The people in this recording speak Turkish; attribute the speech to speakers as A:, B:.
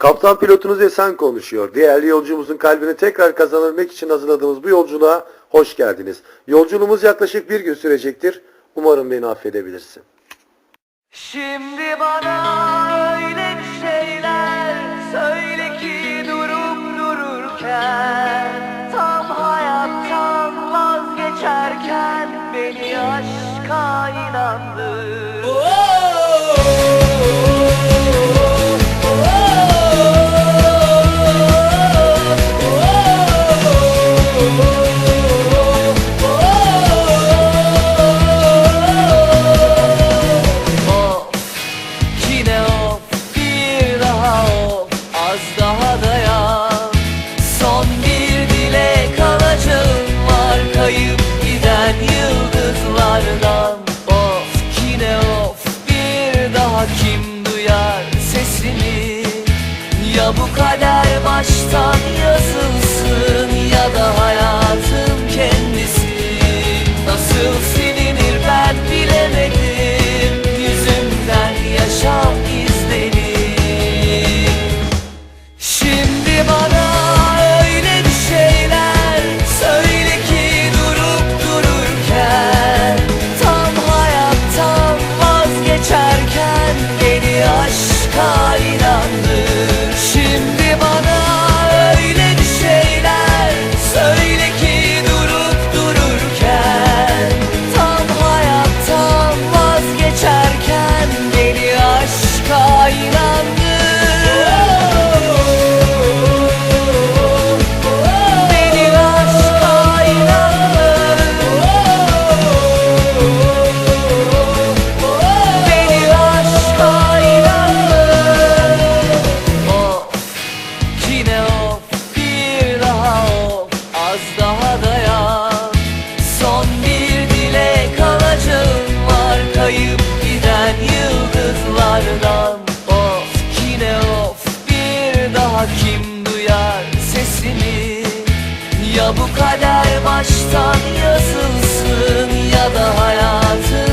A: Kaptan pilotunuz Esen konuşuyor. Değerli yolcumuzun kalbini tekrar kazanabilmek için hazırladığımız bu yolculuğa hoş geldiniz. Yolculuğumuz yaklaşık bir gün sürecektir. Umarım beni affedebilirsin.
B: Şimdi bana öyle bir şeyler söyle ki durup dururken Tam hayattan vazgeçerken beni aşka inandır bu kader baştan Yine of bir daha of az daha dayan. Son bir dilek alacağım var kayıp giden yıldızlardan. Of yine of bir daha kim duyar sesimi? Ya bu kader baştan yazılsın ya da hayatım